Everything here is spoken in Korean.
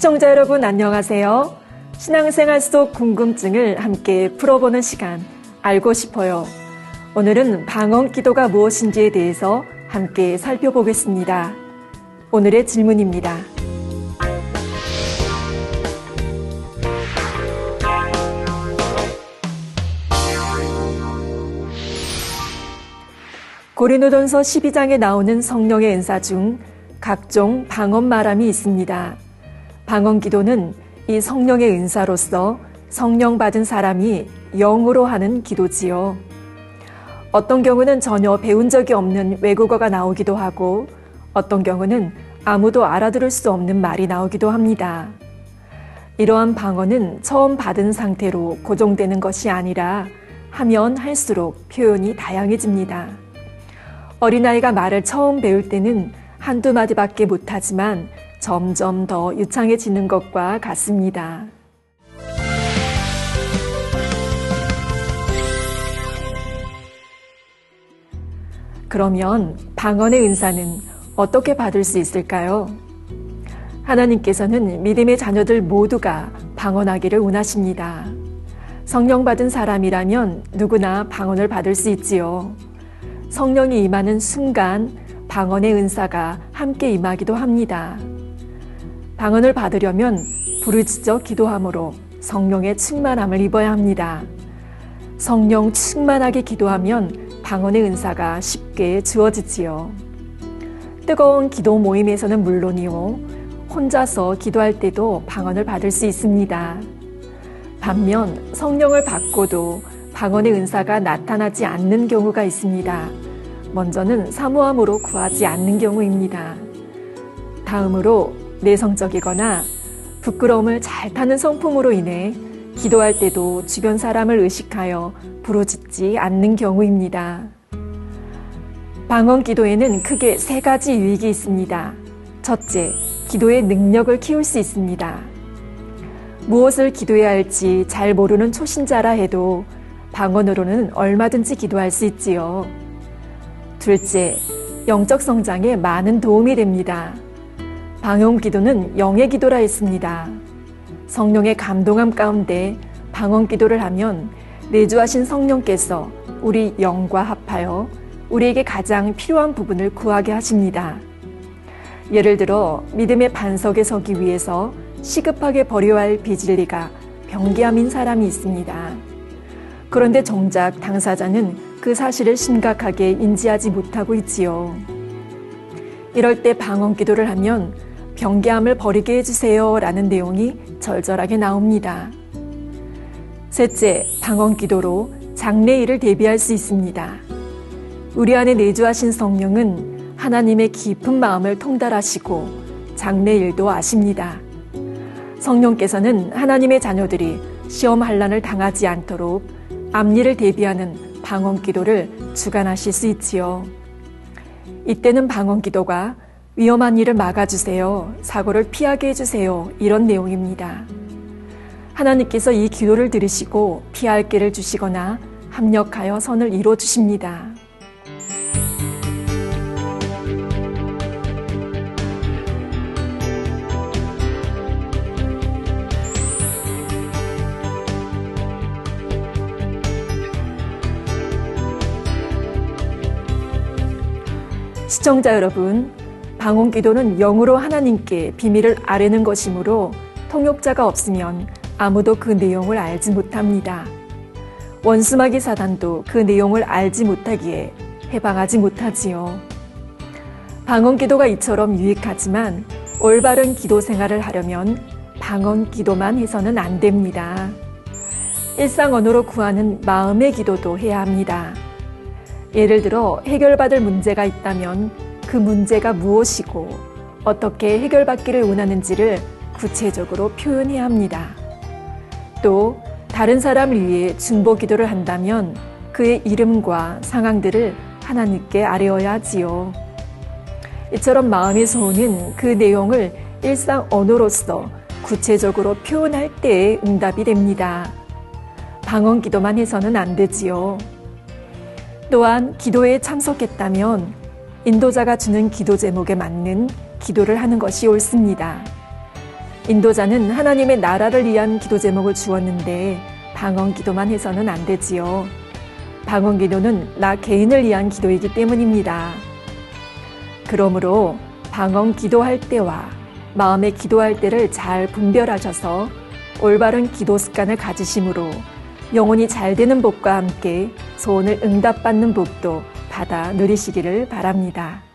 시청자 여러분 안녕하세요. 신앙생활 속 궁금증을 함께 풀어보는 시간 알고 싶어요. 오늘은 방언 기도가 무엇인지에 대해서 함께 살펴보겠습니다. 오늘의 질문입니다. 고린도전서 12장에 나오는 성령의 은사 중 각종 방언 말함이 있습니다. 방언 기도는 이 성령의 은사로서 성령 받은 사람이 영으로 하는 기도지요. 어떤 경우는 전혀 배운 적이 없는 외국어가 나오기도 하고 어떤 경우는 아무도 알아들을 수 없는 말이 나오기도 합니다. 이러한 방언은 처음 받은 상태로 고정되는 것이 아니라 하면 할수록 표현이 다양해집니다. 어린아이가 말을 처음 배울 때는 한두 마디밖에 못하지만 점점 더 유창해지는 것과 같습니다. 그러면 방언의 은사는 어떻게 받을 수 있을까요? 하나님께서는 믿음의 자녀들 모두가 방언하기를 원하십니다. 성령 받은 사람이라면 누구나 방언을 받을 수 있지요. 성령이 임하는 순간 방언의 은사가 함께 임하기도 합니다. 방언을 받으려면 부르짖어 기도함으로 성령의 충만함을 입어야 합니다. 성령 충만하게 기도하면 방언의 은사가 쉽게 주어지지요. 뜨거운 기도 모임에서는 물론이요, 혼자서 기도할 때도 방언을 받을 수 있습니다. 반면 성령을 받고도 방언의 은사가 나타나지 않는 경우가 있습니다. 먼저는 사모함으로 구하지 않는 경우입니다. 다음으로 내성적이거나 부끄러움을 잘 타는 성품으로 인해 기도할 때도 주변 사람을 의식하여 부르짖지 않는 경우입니다. 방언 기도에는 크게 세 가지 유익이 있습니다. 첫째, 기도의 능력을 키울 수 있습니다. 무엇을 기도해야 할지 잘 모르는 초신자라 해도 방언으로는 얼마든지 기도할 수 있지요. 둘째, 영적 성장에 많은 도움이 됩니다. 방언 기도는 영의 기도라 했습니다. 성령의 감동함 가운데 방언 기도를 하면 내주하신 성령께서 우리 영과 합하여 우리에게 가장 필요한 부분을 구하게 하십니다. 예를 들어 믿음의 반석에 서기 위해서 시급하게 버려야 할 비진리가 병기암인 사람이 있습니다. 그런데 정작 당사자는 그 사실을 심각하게 인지하지 못하고 있지요. 이럴 때 방언 기도를 하면 병개함을 버리게 해주세요 라는 내용이 절절하게 나옵니다. 셋째, 방언 기도로 장래일을 대비할 수 있습니다. 우리 안에 내주하신 성령은 하나님의 깊은 마음을 통달하시고 장래일도 아십니다. 성령께서는 하나님의 자녀들이 시험 한란을 당하지 않도록 앞일을 대비하는 방언 기도를 주관하실 수 있지요. 이때는 방언 기도가 위험한 일을 막아주세요. 사고를 피하게 해주세요. 이런 내용입니다. 하나님께서 이 기도를 들으시고 피할 길을 주시거나 합력하여 선을 이루어 주십니다. 시청자 여러분, 방언 기도는 영으로 하나님께 비밀을 아뢰는 것이므로 통역자가 없으면 아무도 그 내용을 알지 못합니다. 원수마귀 사단도 그 내용을 알지 못하기에 해방하지 못하지요. 방언 기도가 이처럼 유익하지만 올바른 기도 생활을 하려면 방언 기도만 해서는 안 됩니다. 일상 언어로 구하는 마음의 기도도 해야 합니다. 예를 들어 해결받을 문제가 있다면 그 문제가 무엇이고 어떻게 해결받기를 원하는지를 구체적으로 표현해야 합니다. 또 다른 사람을 위해 중보 기도를 한다면 그의 이름과 상황들을 하나님께 아뢰어야 하지요. 이처럼 마음의 소원은 그 내용을 일상 언어로서 구체적으로 표현할 때에 응답이 됩니다. 방언 기도만 해서는 안 되지요. 또한 기도에 참석했다면 인도자가 주는 기도 제목에 맞는 기도를 하는 것이 옳습니다. 인도자는 하나님의 나라를 위한 기도 제목을 주었는데 방언 기도만 해서는 안 되지요. 방언 기도는 나 개인을 위한 기도이기 때문입니다. 그러므로 방언 기도할 때와 마음에 기도할 때를 잘 분별하셔서 올바른 기도 습관을 가지심으로 영혼이 잘 되는 복과 함께 소원을 응답받는 복도 받아 누리시기를 바랍니다.